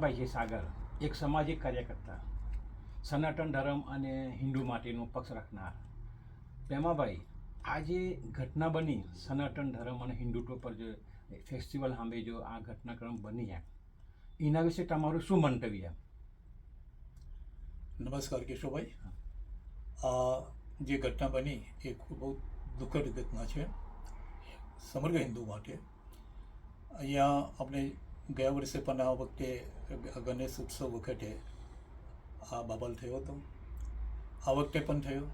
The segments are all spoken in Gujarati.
રાજેશ સાગર, એક સામાજિક કાર્યકર્તા, સનાતન ધર્મ અને હિન્દુ માટેનો પક્ષ રાખનાર. પ્રેમાભાઈ, આ જે ઘટના બની, સનાતન ધર્મ અને હિન્દુત્વ પર જે ફેસ્ટિવલ સામે જો આ ઘટનાક્રમ બની એમ, એના વિશે તમારું શું મંતવ્ય? નમસ્કાર કેશવભાઈ આ જે ઘટના બની, એ ખૂબ દુઃખદ ઘટના છે સમગ્ર હિન્દુ માટે. અહીંયા આપણે ગયા વર્ષે પણ આ વખતે ગણેશ ઉત્સવ વખતે આ બાબલ થયો હતો. આ વખતે પણ થયો.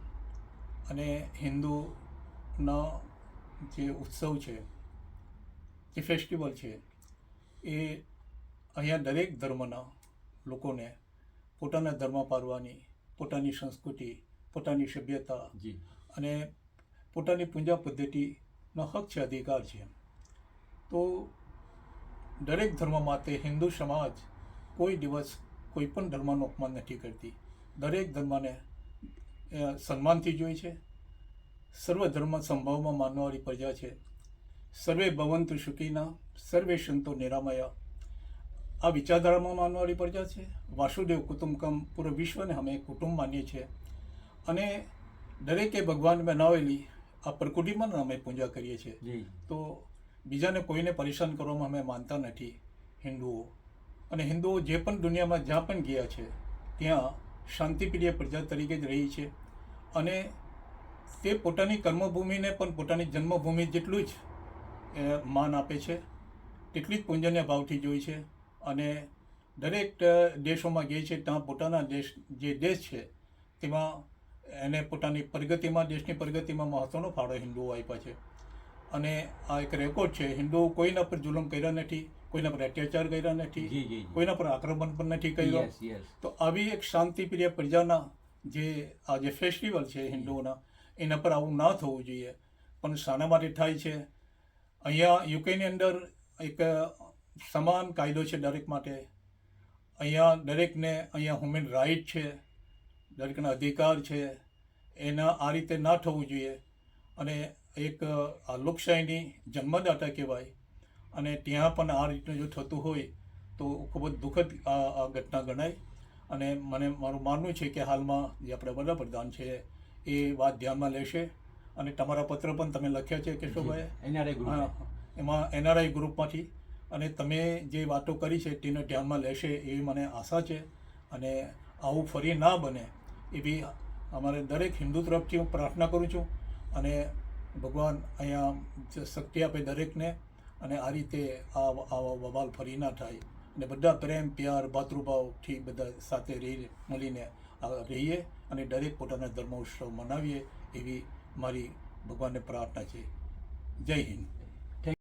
અને હિન્દુના જે ઉત્સવ છે જે ફેસ્ટિવલ છે એ અહીંયા દરેક ધર્મના લોકોને પોતાના ધર્મ પાળવાની પોતાની સંસ્કૃતિ પોતાની સભ્યતા જી. અને પોતાની પૂજા પદ્ધતિનો હક છે અધિકાર છે. તો દરેક ધર્મ માટે હિન્દુ સમાજ કોઈ દિવસ કોઈ પણ ધર્મનું અપમાન નથી કરતી. દરેક ધર્મને સન્માનથી જોઈ છે. સર્વ ધર્મ સંભાવમાં માનવાળી પ્રજા છે. સર્વે ભવંતુ સુખીના સર્વે સંતો નિરામયા. આ વિચારધારામાં માનવાળી પ્રજા છે. વાસુદેવ કુટુંબકમ પૂરા વિશ્વને અમે કુટુંબ માનીએ છીએ. અને દરેકે ભગવાન બનાવેલી આ પ્રકૃતિમાં અમે પૂજા કરીએ છીએ. તો બીજાને કોઈને પરેશાન કરવામાં અમે માનતા નથી, હિન્દુઓ. અને હિન્દુઓ જે પણ દુનિયામાં જ્યાં પણ ગયા છે, ત્યાં શાંતિપ્રિય પ્રજા તરીકે જ રહી છે. અને તે પોતાની કર્મભૂમિને પણ પોતાની જન્મભૂમિ જેટલું જ માન આપે છે, તેટલી જ પૂંજન્ય ભાવથી જોઈ છે. અને દરેક દેશોમાં ગઈ છે, ત્યાં પોતાના દેશ, જે દેશ છે, તેમાં એને પોતાની પ્રગતિમાં, દેશની પ્રગતિમાં મહત્ત્વનો ફાળો હિન્દુઓ આપ્યા છે. અને આ એક રેકોર્ડ છે હિન્દુઓ કોઈના પર જુલમ કર્યા નથી કોઈના પર અત્યાચાર કર્યા નથી કોઈના પર આક્રમણ પણ નથી કર્યો. તો આવી એક શાંતિપ્રિય પ્રજાના જે આ જે ફેસ્ટિવલ છે હિન્દુઓના એના પર આવું ના થવું જોઈએ. પણ શાના માટે થાય છે. અહીંયા યુકેની અંદર એક સમાન કાયદો છે દરેક માટે. અહીંયા દરેકને અહીંયા હ્યુમન રાઇટ છે દરેકના અધિકાર છે. એના આ રીતે ના થવું જોઈએ. અને એક આ લોકશાહીની જન્મદાતા કહેવાય અને ત્યાં પણ આ રીતનું જો થતું હોય તો ખૂબ જ દુઃખદ આ ઘટના ગણાય. અને મને મારું માનવું છે કે હાલમાં જે આપણે વડાપ્રધાન છે એ વાત ધ્યાનમાં લેશે અને તમારા પત્ર પણ તમે લખ્યા છે કેશવભાઈ એનઆરઆઈ એમાં એનઆરઆઈ ગ્રુપમાંથી અને તમે જે વાતો કરી છે તેને ધ્યાનમાં લેશે એવી મને આશા છે અને આવું ફરી ના બને એવી અમારે દરેક હિન્દુ તરફથી હું પ્રાર્થના કરું છું અને ભગવાન અહીંયા શક્તિ આપે દરેકને અને આ રીતે આ આવા બવાલ ફરી ના થાય. અને બધા પ્રેમ, પ્યાર, ભાતૃભાવથી બધા સાથે રહી મળીને રહીએ અને દરેક પોતાના ધર્મ ઉત્સવ મનાવીએ એવી મારી ભગવાનને પ્રાર્થના છે. જય હિન્દ.